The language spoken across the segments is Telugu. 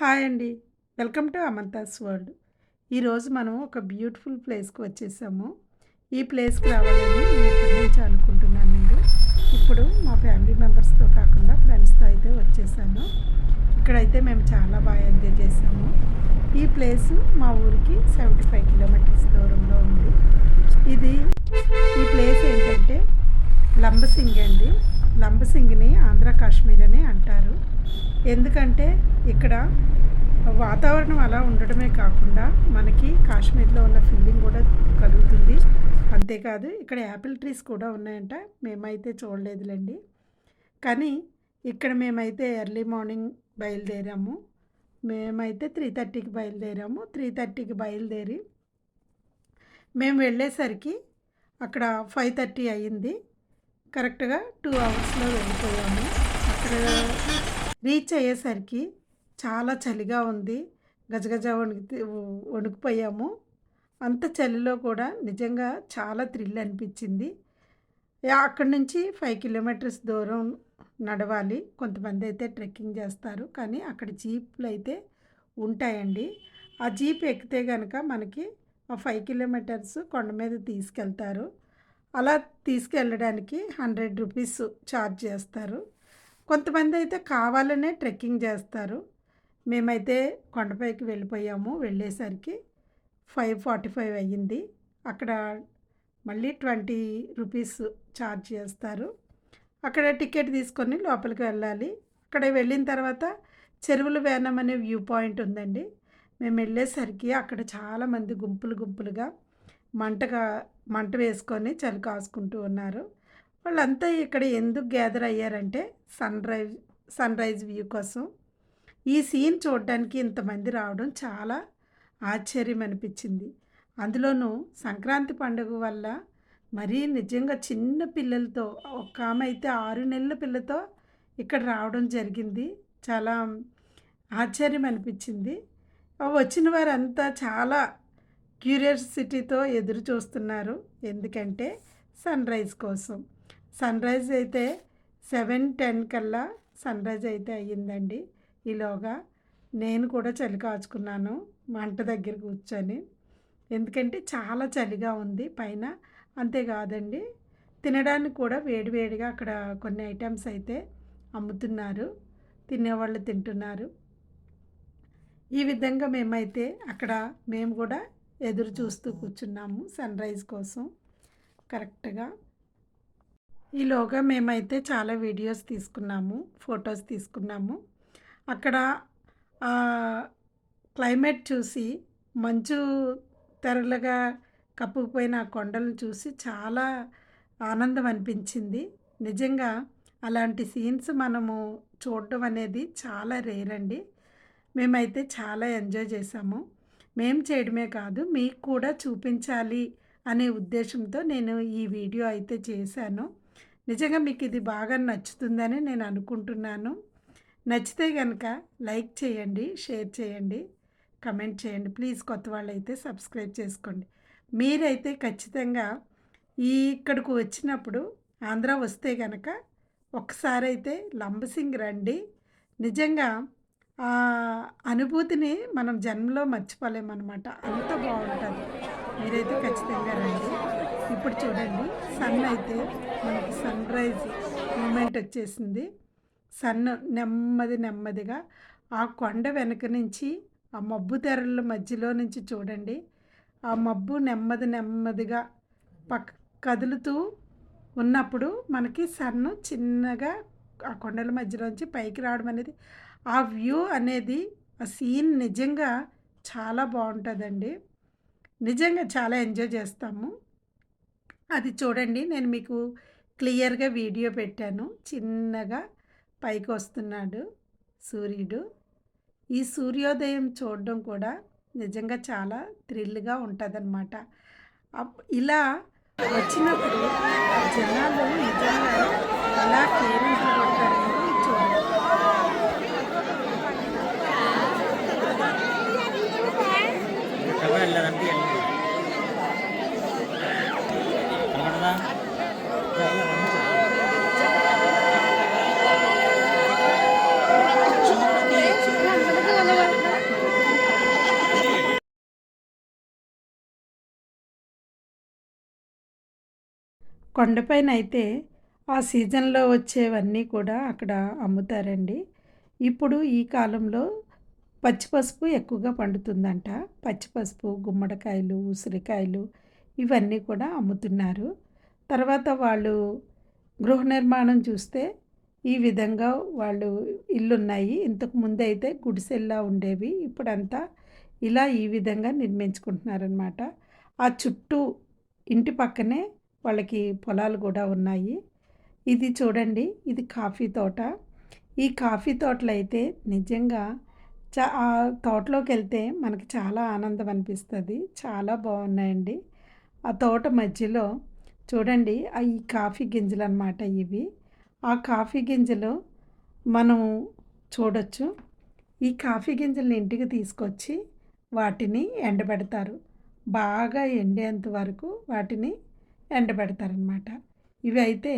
హాయ్ అండి. Welcome to Amantha's world. ఈరోజు మనం ఒక బ్యూటిఫుల్ ప్లేస్కి వచ్చేసాము. ఈ ప్లేస్కి రావాలని నేను ఎప్పటి నుంచి అనుకుంటున్నానండి ఇప్పుడు మా ఫ్యామిలీ మెంబర్స్తో కాకుండా ఫ్రెండ్స్తో అయితే వచ్చేసాను. ఇక్కడైతే మేము చాలా బాగా ఎంజాయ్ చేసాము. ఈ ప్లేస్ మా ఊరికి సెవెంటీ ఫైవ్ కిలోమీటర్స్ దూరంలో ఉంది. ఇది ఈ ప్లేస్ ఏంటంటే లంబసింగ్ అండి. లంబసింగిని ఆంధ్ర కాశ్మీర్ అని అంటారు. ఎందుకంటే ఇక్కడ వాతావరణం అలా ఉండడమే కాకుండా మనకి కాశ్మీర్లో ఉన్న ఫీలింగ్ కూడా కలుగుతుంది. అంతేకాదు ఇక్కడ యాపిల్ ట్రీస్ కూడా ఉన్నాయంట. మేమైతే చూడలేదులేండి. కానీ ఇక్కడ మేమైతే ఎర్లీ మార్నింగ్ బయలుదేరాము. మేమైతే త్రీ థర్టీకి బయలుదేరాము. త్రీ థర్టీకి బయలుదేరి మేము వెళ్ళేసరికి అక్కడ ఫైవ్ థర్టీ అయ్యింది. కరెక్ట్గా టూ అవర్స్లో వెళ్ళిపోయాము. అక్కడ రీచ్ అయ్యేసరికి చాలా చలిగా ఉంది. గజగజ వణికి వణుకుపోయాము. అంత చలిలో కూడా నిజంగా చాలా థ్రిల్ అనిపించింది. అక్కడి నుంచి ఫైవ్ కిలోమీటర్స్ దూరం నడవాలి. కొంతమంది అయితే ట్రెక్కింగ్ చేస్తారు. కానీ అక్కడ జీప్లు అయితే ఉంటాయండి. ఆ జీప్ ఎక్కితే కనుక మనకి ఆ ఫైవ్ కిలోమీటర్స్ కొండ మీద తీసుకెళ్తారు. అలా తీసుకెళ్ళడానికి హండ్రెడ్ రూపీస్ ఛార్జ్ చేస్తారు. కొంతమంది అయితే కావాలనే ట్రెక్కింగ్ చేస్తారు. మేమైతే కొండపైకి వెళ్ళిపోయాము. వెళ్ళేసరికి ఫైవ్ ఫార్టీ ఫైవ్ అయ్యింది. అక్కడ మళ్ళీ ట్వంటీ రూపీస్ ఛార్జ్ చేస్తారు. అక్కడ టికెట్ తీసుకొని లోపలికి వెళ్ళాలి. అక్కడ వెళ్ళిన తర్వాత చెరువుల వేనం అనే వ్యూ పాయింట్ ఉందండి. మేము వెళ్ళేసరికి అక్కడ చాలామంది గుంపులు గుంపులుగా మంటగా మంట వేసుకొని చలి కాసుకుంటూ ఉన్నారు. వాళ్ళంతా ఇక్కడ ఎందుకు గ్యాదర్ అయ్యారంటే sun rise sun rise view కోసం. ఈ సీన్ చూడడానికి ఇంతమంది రావడం చాలా ఆశ్చర్యం అనిపించింది. అందులోనూ సంక్రాంతి పండుగ వల్ల మరీ నిజంగా చిన్న పిల్లలతో ఒక ఆమె అయితే ఆరు నెలల పిల్లతో ఇక్కడ రావడం జరిగింది. చాలా ఆశ్చర్యం అనిపించింది. వచ్చిన వారంతా చాలా క్యూరియాసిటీతో ఎదురు చూస్తున్నారు. ఎందుకంటే సన్ రైజ్ కోసం. సన్ రైజ్ అయితే సెవెన్ టెన్ కల్లా సన్ రైజ్ అయితే అయ్యిందండి. ఈలోగా నేను కూడా చలి కాచుకున్నాను మంట దగ్గర కూర్చొని. ఎందుకంటే చాలా చలిగా ఉంది పైన. అంతేకాదండి తినడానికి కూడా వేడివేడిగా అక్కడ కొన్ని ఐటమ్స్ అయితే అమ్ముతున్నారు. తినేవాళ్ళు తింటున్నారు. ఈ విధంగా మేమైతే అక్కడ మేము కూడా ఎదురు చూస్తూ కూర్చున్నాము సన్ రైజ్ కోసం. కరెక్ట్గా. ఈలోగా మేమైతే చాలా వీడియోస్ తీసుకున్నాము ఫొటోస్ తీసుకున్నాము. అక్కడ క్లైమేట్ చూసి మంచు తెరలుగా కప్పుకుపోయిన కొండలను చూసి చాలా ఆనందం అనిపించింది. నిజంగా అలాంటి సీన్స్ మనము చూడడం అనేది చాలా రేర్ అండి. మేమైతే చాలా ఎంజాయ్ చేసాము మేము చేయడమే కాదు మీకు కూడా చూపించాలి అనే ఉద్దేశంతో నేను ఈ వీడియో అయితే చేశాను. నిజంగా మీకు ఇది బాగా నచ్చుతుందని నేను అనుకుంటున్నాను. నచ్చితే కనుక లైక్ చేయండి షేర్ చేయండి కమెంట్ చేయండి. ప్లీజ్ కొత్త వాళ్ళైతే సబ్స్క్రైబ్ చేసుకోండి. మీరైతే ఖచ్చితంగా ఈ ఇక్కడికి వచ్చినప్పుడు ఆంధ్ర వస్తే కనుక ఒకసారి అయితే లంబసింగ్ రండి. నిజంగా ఆ అనుభూతిని మనం జన్మలో మర్చిపోలేమన్నమాట. అంత బాగుంటుంది. మీరైతే ఖచ్చితంగా రండి. ఇప్పుడు చూడండి సన్ అయితే మనకి సన్ రైజ్ మూమెంట్ వచ్చేసింది. సన్ నెమ్మది నెమ్మదిగా ఆ కొండ వెనక నుంచి ఆ మబ్బు తెరల మధ్యలో నుంచి చూడండి ఆ మబ్బు నెమ్మది నెమ్మదిగా పక్క కదులుతూ ఉన్నప్పుడు మనకి సన్ను చిన్నగా ఆ కొండల మధ్యలోంచి పైకి రావడం అనేది ఆ వ్యూ అనేది ఆ సీన్ నిజంగా చాలా బాగుంటుందండి. నిజంగా చాలా ఎంజాయ్ చేస్తాము. అది చూడండి నేను మీకు క్లియర్గా వీడియో పెట్టాను. చిన్నగా పైకి వస్తున్నాడు సూర్యుడు. ఈ సూర్యోదయం చూడడం కూడా నిజంగా చాలా థ్రిల్గా ఉంటుందన్నమాట. ఇలా వచ్చినప్పుడు జనాలు నిజంగా ఎలా కేరింగ్ కొండపైన అయితే ఆ సీజన్లో వచ్చేవన్నీ కూడా అక్కడ అమ్ముతారండి. ఇప్పుడు ఈ కాలంలో పచ్చి పసుపు ఎక్కువగా పండుతుందంట. పచ్చి పసుపు గుమ్మడికాయలు ఉసిరికాయలు ఇవన్నీ కూడా అమ్ముతున్నారు. తర్వాత వాళ్ళు గృహ నిర్మాణం చూస్తే ఈ విధంగా వాళ్ళు ఇల్లున్నాయి. ఇంతకు ముందు అయితే గుడిసెల్లా ఉండేవి. ఇప్పుడంతా ఇలా ఈ విధంగా నిర్మించుకుంటున్నారనమాట ఆ చుట్టూ ఇంటి పక్కనే వాళ్ళకి పొలాలు కూడా ఉన్నాయి. ఇది చూడండి ఇది కాఫీ తోట. ఈ కాఫీ తోటలు అయితే నిజంగా చా ఆ తోటలోకి వెళ్తే మనకి చాలా ఆనందం అనిపిస్తుంది. చాలా బాగున్నాయండి. ఆ తోట మధ్యలో చూడండి ఆ ఈ కాఫీ గింజలు అనమాట ఇవి. ఆ కాఫీ గింజలు మనం చూడొచ్చు. ఈ కాఫీ గింజలను ఇంటికి తీసుకొచ్చి వాటిని ఎండబెడతారు. బాగా ఎండేంత వరకు వాటిని ఎండబెడతారనమాట ఇవి అయితే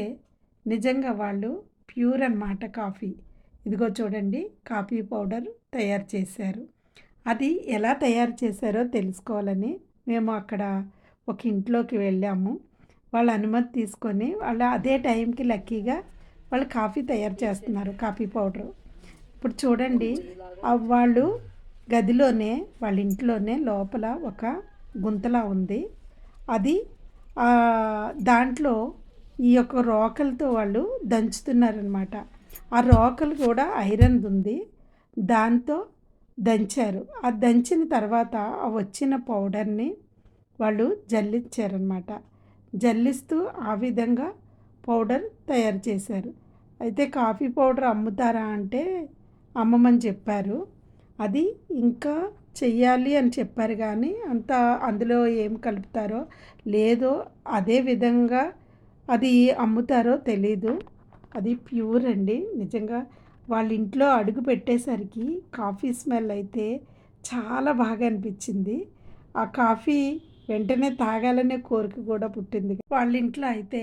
నిజంగా వాళ్ళు ప్యూర్ అన్నమాట కాఫీ. ఇదిగో చూడండి కాఫీ పౌడర్ తయారు చేశారు. అది ఎలా తయారు చేశారో తెలుసుకోవాలని మేము అక్కడ ఒక ఇంట్లోకి వెళ్ళాము. వాళ్ళ అనుమతి తీసుకొని వాళ్ళ అదే టైంకి లక్కీగా వాళ్ళు కాఫీ తయారు చేస్తున్నారు కాఫీ పౌడరు. ఇప్పుడు చూడండి వాళ్ళు గదిలోనే వాళ్ళ ఇంట్లోనే లోపల ఒక గుంతలా ఉంది. అది దాంట్లో ఈ యొక్క రోకలతో వాళ్ళు దంచుతున్నారనమాట ఆ రోకలు కూడా ఐరన్ ఉంది. దాంతో దంచారు. ఆ దంచిన తర్వాత ఆ వచ్చిన పౌడర్ని వాళ్ళు జల్లించారనమాట జల్లిస్తూ ఆ విధంగా పౌడర్ తయారు చేశారు. అయితే కాఫీ పౌడర్ అమ్ముతారా అంటే అమ్మమని చెప్పారు. అది ఇంకా చెయ్యాలి అని చెప్పారు కానీ అంత అందులో ఏం కలుపుతారో లేదో అదే విధంగా అది అమ్ముతారో తెలీదు. అది ప్యూర్ అండి. నిజంగా వాళ్ళ ఇంట్లో అడుగు పెట్టేసరికి కాఫీ స్మెల్ అయితే చాలా బాగా అనిపించింది. ఆ కాఫీ వెంటనే తాగాలనే కోరిక కూడా పుట్టింది. వాళ్ళ ఇంట్లో అయితే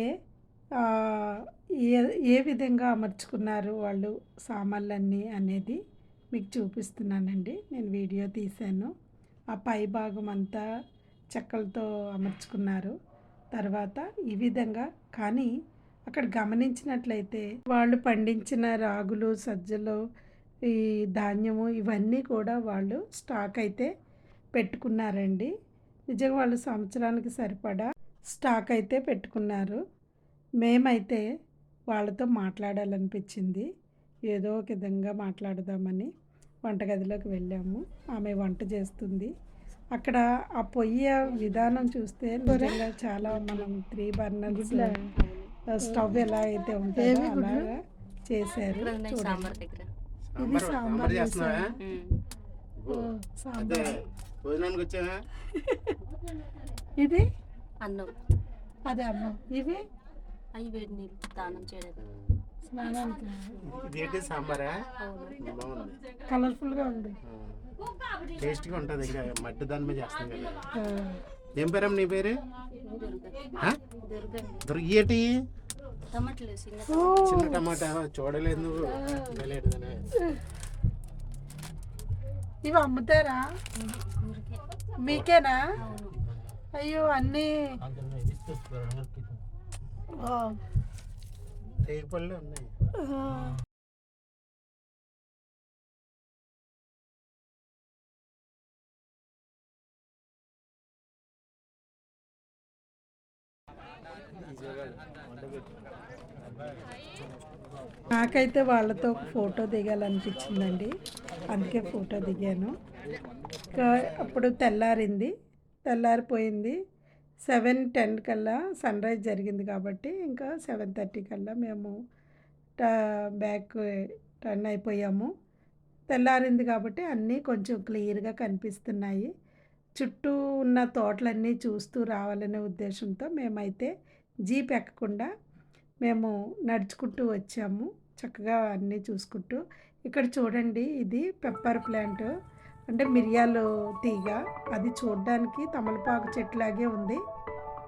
ఏ ఏ విధంగా అమర్చుకున్నారు వాళ్ళు సామాన్లన్నీ అనేది? మీకు చూపిస్తున్నానండి. నేను వీడియో తీశాను. ఆ పై భాగం అంతా చెక్కలతో అమర్చుకున్నారు. తర్వాత ఈ విధంగా కానీ అక్కడ గమనించినట్లయితే వాళ్ళు పండించిన రాగులు సజ్జలు ఈ ధాన్యము ఇవన్నీ కూడా వాళ్ళు స్టాక్ అయితే పెట్టుకున్నారండి. నిజంగా వాళ్ళు సంవత్సరానికి సరిపడా స్టాక్ అయితే పెట్టుకున్నారు. మేమైతే వాళ్ళతో మాట్లాడాలనిపించింది. ఏదో ఒక విధంగా మాట్లాడదామని వంటగదిలోకి వెళ్ళాము. ఆమె వంట చేస్తుంది. అక్కడ ఆ పొయ్యి విధానం చూస్తే నిజంగా చాలా మనం త్రీ బర్నర్స్ స్టవ్ ఎలా అయితే ఉంటుందో అలాగా చేశారు. చూడండి. సాంబార్ దగ్గర. ఇది సాంబార్ ఇది? అన్నం. అదే అన్నం. ఇవి? అవి వేడి నీళ్ళు స్నానం చేయడం. ఇదేంటి సాంబారా? బాగుంది. కలర్ఫుల్గా ఉంది. టేస్ట్గా ఉంటుంది ఇంకా మట్టి దాని మీద చేస్తాం కదా. ఏం పేరమ్మ నీ పేరు? దొరికేటి చిన్న టమాటా చూడలేదు నువ్వు. ఇవి అమ్ముతారా? మీకేనా? అయ్యో అన్నీ. ఉన్నాయి. నాకైతే వాళ్ళతో ఒక ఫోటో దిగాలనిపించిందండి. అందుకే ఫోటో దిగాను. అప్పుడు తెల్లారింది. తెల్లారిపోయింది. సెవెన్ టెన్ కల్లా సన్ రైజ్ జరిగింది కాబట్టి ఇంకా సెవెన్ థర్టీ కల్లా మేము ట- బ్యాక్ టర్న్ అయిపోయాము. తెల్లారింది కాబట్టి అన్నీ కొంచెం క్లియర్గా కనిపిస్తున్నాయి. చుట్టూ ఉన్న తోటలన్నీ చూస్తూ రావాలనే ఉద్దేశంతో మేమైతే జీప్ ఎక్కకుండా మేము నడుచుకుంటూ వచ్చాము. చక్కగా అన్నీ చూసుకుంటూ. ఇక్కడ చూడండి ఇది పెప్పర్ ప్లాంట్. అంటే మిరియాలు తీగ అది చూడడానికి తమలపాకు చెట్లాగే ఉంది.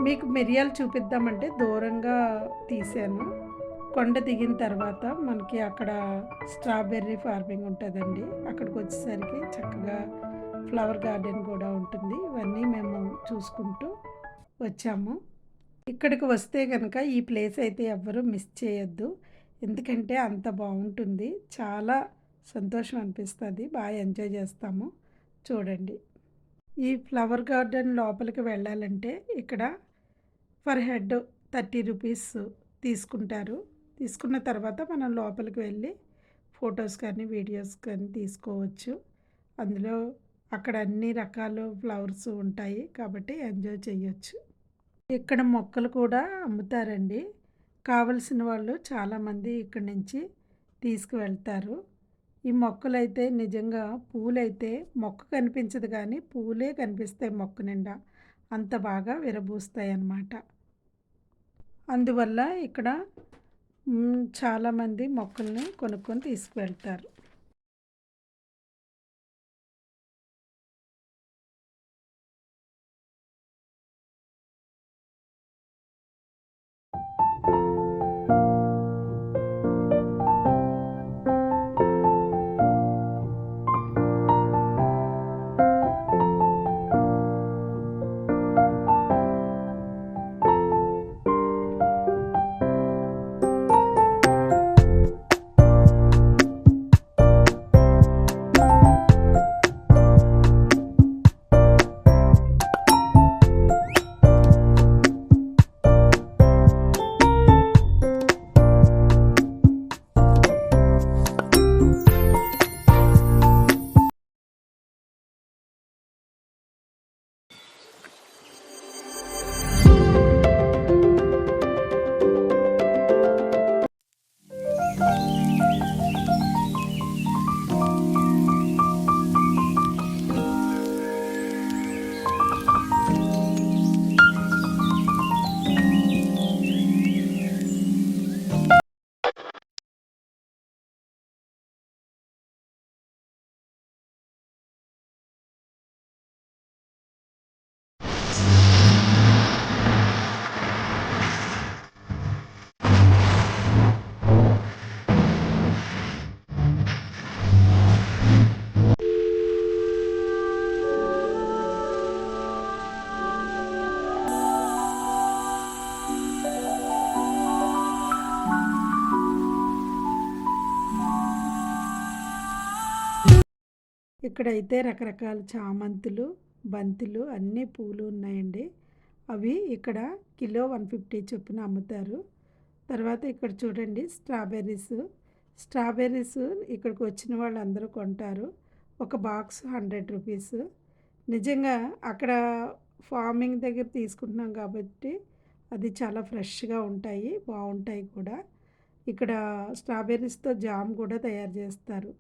మీకు మిరియాలు చూపిద్దామంటే దూరంగా తీసాను. కొండ దిగిన తర్వాత మనకి అక్కడ స్ట్రాబెర్రీ ఫార్మింగ్ ఉంటుందండి. అక్కడికి వచ్చేసరికి చక్కగా ఫ్లవర్ గార్డెన్ కూడా ఉంటుంది. ఇవన్నీ మేము చూసుకుంటూ వచ్చాము. ఇక్కడికి వస్తే కనుక ఈ ప్లేస్ అయితే ఎవ్వరూ మిస్ చేయొద్దు. ఎందుకంటే అంత బాగుంటుంది. చాలా సంతోషం అనిపిస్తుంది బాగా ఎంజాయ్ చేస్తాము. చూడండి. ఈ ఫ్లవర్ గార్డెన్ లోపలికి వెళ్ళాలంటే ఇక్కడ ఫర్ హెడ్ థర్టీ రూపీస్ తీసుకుంటారు. తీసుకున్న తర్వాత మనం లోపలికి వెళ్ళి ఫొటోస్ కానీ వీడియోస్ కానీ తీసుకోవచ్చు. అందులో అక్కడ అన్ని రకాల ఫ్లవర్స్ ఉంటాయి కాబట్టి ఎంజాయ్ చేయొచ్చు. ఇక్కడ మొక్కలు కూడా అమ్ముతారండి. కావలసిన వాళ్ళు చాలామంది ఇక్కడి నుంచి తీసుకువెళ్తారు. ఈ మొక్కలైతే నిజంగా పూలైతే మొక్క కనిపించదు కానీ పూలే కనిపిస్తాయి మొక్క నిండా. అంత బాగా విరబూస్తాయి అన్నమాట అందువల్ల ఇక్కడ చాలామంది మొక్కల్ని కొనుక్కొని తీసుకువెళ్తారు. ఇక్కడైతే రకరకాల చామంతులు బంతులు అన్ని పూలు ఉన్నాయండి. అవి ఇక్కడ కిలో వన్ ఫిఫ్టీ చొప్పున అమ్ముతారు. తర్వాత ఇక్కడ చూడండి స్ట్రాబెర్రీస్. స్ట్రాబెర్రీస్ ఇక్కడికి వచ్చిన వాళ్ళందరూ కొంటారు. ఒక బాక్స్ హండ్రెడ్ రూపీస్. నిజంగా అక్కడ ఫార్మింగ్ దగ్గర తీసుకుంటున్నాం కాబట్టి అది చాలా ఫ్రెష్గా ఉంటాయి బాగుంటాయి కూడా. ఇక్కడ స్ట్రాబెర్రీస్తో జామ్ కూడా తయారు చేస్తారు.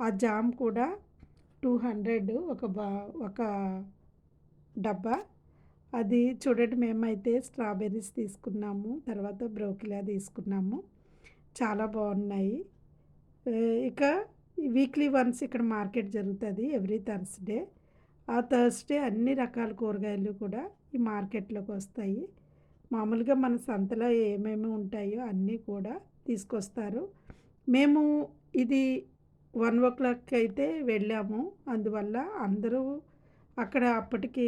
ఆ జామ్ కూడా టూ హండ్రెడ్ ఒక బా ఒక డబ్బా. అది చూడండి మేమైతే స్ట్రాబెర్రీస్ తీసుకున్నాము తర్వాత బ్రోకిలా తీసుకున్నాము. చాలా బాగున్నాయి. ఇక వీక్లీ వన్స్ ఇక్కడ మార్కెట్ జరుగుతుంది ఎవ్రీ థర్స్డే. ఆ థర్స్డే అన్ని రకాల కూరగాయలు కూడా ఈ మార్కెట్లోకి వస్తాయి. మామూలుగా మన సంతలో ఏమేమి ఉంటాయో అన్నీ కూడా తీసుకొస్తారు. మేము ఇది వన్ ఓ క్లాక్ అయితే వెళ్ళాము. అందువల్ల అందరూ అక్కడ అప్పటికి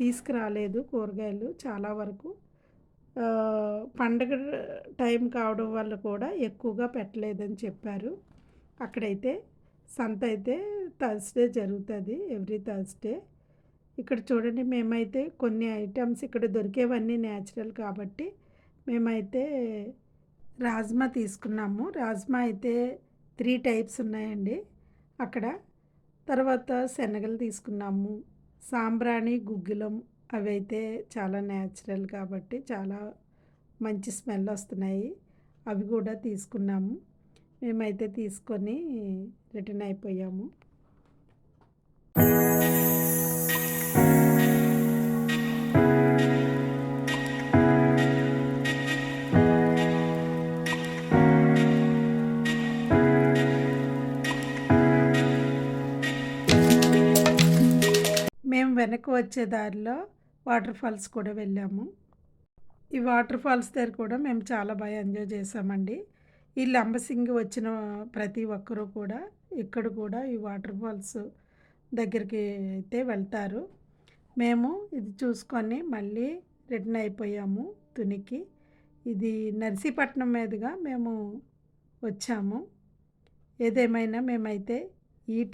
తీసుకురాలేదు కూరగాయలు చాలా వరకు. పండగ టైం కావడం వల్ల కూడా ఎక్కువగా పెట్టలేదని చెప్పారు. అక్కడైతే సంత అయితే థర్స్డే జరుగుతుంది ఎవ్రీ థర్స్డే. ఇక్కడ చూడండి మేమైతే కొన్ని ఐటమ్స్ ఇక్కడ దొరికేవన్నీ న్యాచురల్ కాబట్టి మేమైతే రాజ్మా తీసుకున్నాము. రాజ్మా అయితే త్రీ టైప్స్ ఉన్నాయండి. అక్కడ తర్వాత శనగలు తీసుకున్నాము సాంబ్రాణి గుగ్గిలం అవి అయితే చాలా న్యాచురల్ కాబట్టి చాలా మంచి స్మెల్ వస్తున్నాయి. అవి కూడా తీసుకున్నాము. మేమైతే తీసుకొని రిటర్న్ అయిపోయాము. వెనక్కి వచ్చే దారిలో వాటర్ ఫాల్స్ కూడా వెళ్ళాము. ఈ వాటర్ ఫాల్స్ దగ్గర కూడా మేము చాలా బాగా ఎంజాయ్ చేసామండి ఈ లంబసింగి వచ్చిన ప్రతి ఒక్కరూ కూడా ఇక్కడ కూడా ఈ వాటర్ ఫాల్స్ దగ్గరికి అయితే వెళ్తారు. మేము ఇది చూసుకొని మళ్ళీ రిటర్న్ అయిపోయాము తునికి. ఇది నర్సీపట్నం మీదుగా మేము వచ్చాము. ఏదేమైనా మేమైతే ఈ